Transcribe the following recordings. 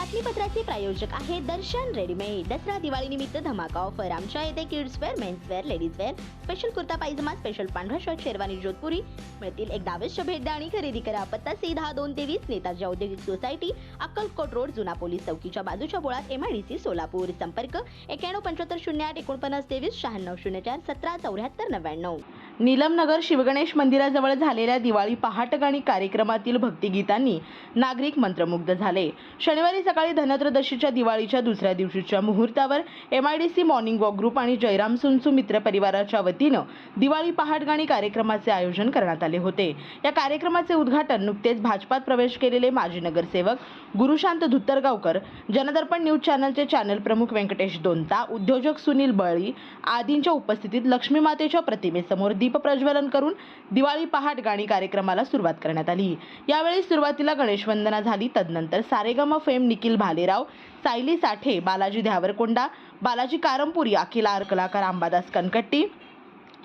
बातमीपत्राचे प्रायोजक आहे दर्शन रेडीमेड दसरा दिवाळी निमित्त धमाका ऑफर आमच्या येथे kids wear men's wear ladies wear special kurta pyjama special पांढरा शर्ट शेरवानी जोधपुरी. मिळतील एक दावेश्य भेट द्या आणि खरेदी करा. पत्ता सी दहा दोन तेवीस नेताजी औद्योगिक सोसायटी अक्कलकोट रोड जुना पोलीस चौकीच्या बाजूच्या बोळात एमआयडीसी सोलापूर. संपर्क एक्याण्णव पंच्याहत्तर शून्य आठ एकोणपन्नास तेवीस शहाण्णव शून्य चार सतरा चौऱ्याहत्तर नव्याण्णव. नीलमनगर शिवगणेश मंदिराजवळ झालेल्या दिवाळी पहाटगाणी कार्यक्रमातील भक्तिगीतांनी नागरिक मंत्रमुग्ध झाले. शनिवारी सकाळी धनत्रदशीच्या दिवाळीच्या दुसऱ्या दिवशीच्या मुहूर्तावर M I D C morning walk group आणि जयराम सुनसू मित्र परिवाराच्या वतीनं दिवाळी पहाटगाणी कार्यक्रमाचे आयोजन करण्यात आले होते. या कार्यक्रमाचे उद्घाटन नुकतेच भाजपात प्रवेश केलेले माजी नगरसेवक गुरुशांत धुत्तरगावकर जनदर्पण न्यूज चॅनलचे चॅनल प्रमुख व्यंकटेश दोनता उद्योजक सुनील बळी आदींच्या उपस्थितीत लक्ष्मी मातेच्या प्रतिमेसमोर दीपप्रज्वलन करून दिवाळी पहाट गाणी कार्यक्रमाला सुरुवात करण्यात आली. यावेळी सुरुवातीला गणेशवंदना झाली तदनंतर सारेगम फेम निखिल भालेराव सायली साठे बालाजी ध्यावरकोंडा बालाजी कारंपुरी अखिल आर कलाकार अंबादास कनकट्टी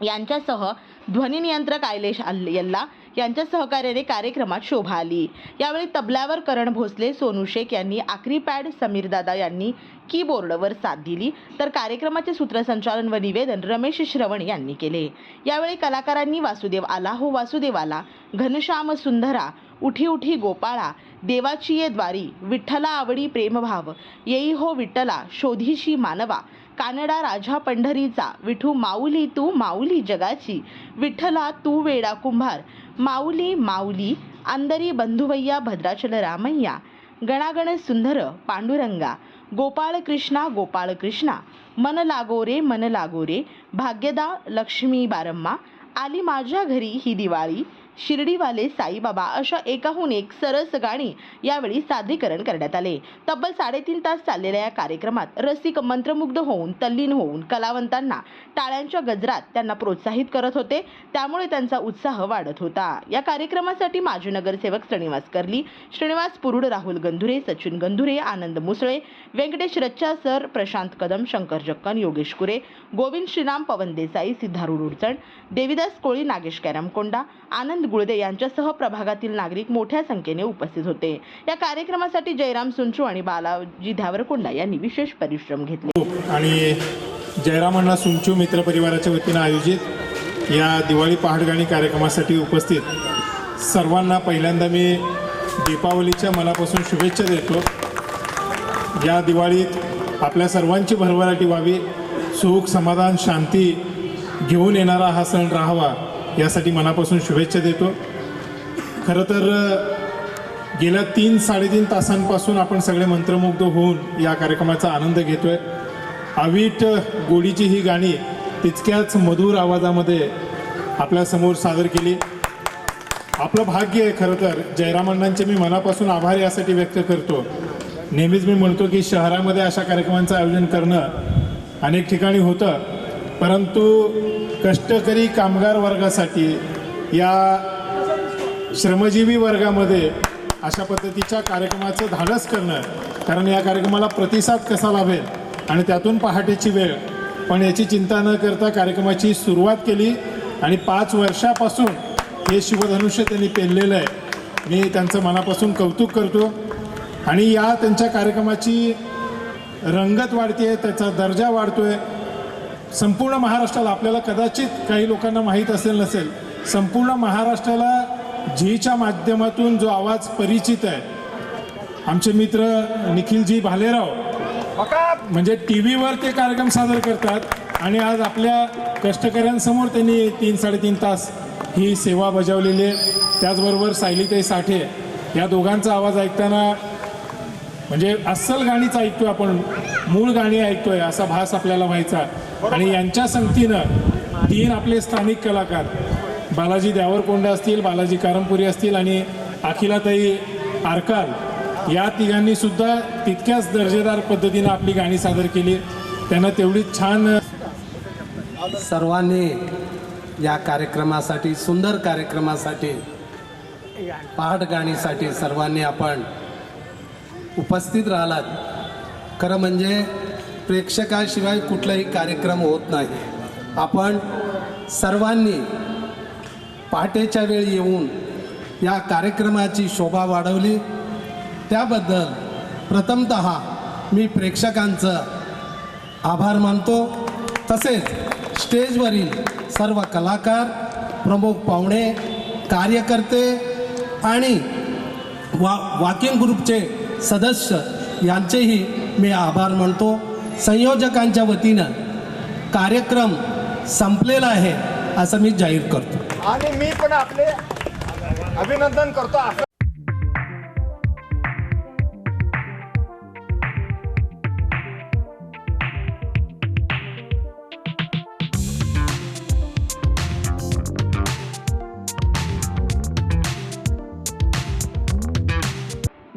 यांच्यासह ध्वनी नियंत्रक आयलेश अल्ल- यल्ला यांच्या सहकार्याने कार्यक्रमात शोभा आली. यावेळी तबल्यावर करण भोसले सोनू शेख यांनी आखरी पॅड समीरदादा यांनी कीबोर्डवर साथ दिली. तर कार्यक्रमाचे सूत्रसंचालन व निवेदन रमेश श्रवण यांनी केले. यावेळी कलाकारांनी वासुदेव आला. हो वासुदेवाला घनश्याम सुंदरा उठी उठी गोपाळा देवाची ये द्वारी विठ्ठला आवडी प्रेमभाव येई हो विठ्ठला शोधीशी मानवा कानडा राजा पंढरीचा विठू माऊली तू माऊली जगाची विठ्ठला तू वेडा कुंभार माऊली माऊली अंदरी बंधुवय्या भद्राचल रामय्या गणागण सुंदर पांडुरंगा गोपाळ कृष्णा गोपाळ कृष्णा मन लागो रे मन लागो रे भाग्यदा लक्ष्मी बारम्मा आली माझ्या घरी ही दिवाळी शिर्डीवाले साईबाबा अशा एकाहून एक सरस गाणी यावेळी सादरीकरण करण्यात आले. तब्बल साडेतीन तास चाललेल्या या कार्यक्रमात रसिक मंत्रमुग्ध होऊन तल्लीन होऊन कलावंतांना टाळ्यांच्या गजरात त्यांना प्रोत्साहित करत होते. त्यामुळे त्यांचा उत्साह वाढत होता. या कार्यक्रमासाठी माजी नगरसेवक श्रीनिवास कर्ली श्रीनिवास पुरुड राहुल गंधुरे सचिन गंधुरे आनंद मुसळे व्यंकटेश रच्चा सर प्रशांत कदम शंकर जक्कन योगेश कुरे गोविंद श्रीराम पवन देसाई सिद्धारूढ उडचण देविदास कोळी नागेश कॅरमकोंडा आनंद गुळदे यांच्यासह प्रभागातील नागरिक मोठ्या संख्येने उपस्थित होते. या कार्यक्रमासाठी जयराम सुंचू आणि बालाजी ध्यावरकोंडा यांनी विशेष परिश्रम घेतले. आणि जयरामण्णा सुंचू मित्र परिवाराच्या वतीनं आयोजित या दिवाळी पहाडगाणी कार्यक्रमासाठी उपस्थित सर्वांना पहिल्यांदा मी दीपावलीच्या मनापासून शुभेच्छा देतो. या दिवाळीत आपल्या सर्वांची भरभराटी व्हावी सुख समाधान शांती घेऊन येणारा हा सण राहावा. यासाठी मनापासून शुभेच्छा देतो. खरं तर गेल्या तीन साडेतीन तासांपासून आपण सगळे मंत्रमुग्ध होऊन या कार्यक्रमाचा आनंद घेतोय. अवीट गोडीची ही गाणी तितक्याच मधुर आवाजामध्ये आपल्यासमोर सादर केली. आपलं भाग्य आहे खरं तर जयरामण्णांचे मी मनापासून आभार यासाठी व्यक्त करतो. नेहमीच मी म्हणतो की शहरामध्ये अशा कार्यक्रमांचं आयोजन करणं अनेक ठिकाणी होतं. परंतु कष्टकरी कामगार वर्गासाठी या श्रमजीवी वर्गामध्ये अशा पद्धतीच्या कार्यक्रमाचं धाडस करणं कारण या कार्यक्रमाला प्रतिसाद कसा लाभेल आणि त्यातून पहाटेची वेळ. पण याची चिंता न करता कार्यक्रमाची सुरुवात केली आणि पाच वर्षापासून हे शिवधनुष्य त्यांनी पेरलेलं आहे. मी त्यांचं मनापासून कौतुक करतो. आणि या त्यांच्या कार्यक्रमाची रंगत वाढते त्याचा दर्जा वाढतो आहे संपूर्ण महाराष्ट्राला आपल्याला कदाचित काही लोकांना माहीत असेल नसेल संपूर्ण महाराष्ट्राला झीच्या माध्यमातून जो आवाज परिचित आहे आमचे मित्र निखिलजी भालेराव म्हणजे टी व्हीवर ते कार्यक्रम सादर करतात आणि आज आपल्या कष्टकऱ्यांसमोर त्यांनी तीन साडेतीन तास ही सेवा बजावलेली आहे. त्याचबरोबर सायलीताई साठे या दोघांचा आवाज ऐकताना म्हणजे अस्सल गाणीच ऐकतो आपण. मूळ गाणी ऐकतोय असा भास आपल्याला व्हायचा. आणि यांच्या संगतीनं तीन आपले स्थानिक कलाकार बालाजी द्यावरकोंडे असतील बालाजी कारमपुरी असतील आणि अखिलाताई आरकाल या तिघांनी सुद्धा तितक्याच दर्जेदार पद्धतीनं आपली गाणी सादर केली. त्यांना तेवढीच छान सर्वांनी या कार्यक्रमासाठी सुंदर कार्यक्रमासाठी पहाट गाणीसाठी सर्वांनी आपण उपस्थित राहिलात. खरं म्हणजे प्रेक्षकाशिवाय कुठलाही कार्यक्रम होत नाही. आपण सर्वांनी पहाटेच्या वेळी येऊन या कार्यक्रमाची शोभा वाढवली. त्याबद्दल प्रथमत मी प्रेक्षकांचं आभार मानतो. तसेच स्टेजवरील सर्व कलाकार प्रमुख पाहुणे कार्यकर्ते आणि वा वॉकिंग ग्रुपचे सदस्य यांचेही मी आभार मानतो. संयोजकांच्या वतीनं कार्यक्रम संपलेला आहे असं मी जाहीर करतो. आणि मी पण आपले अभिनंदन करतो.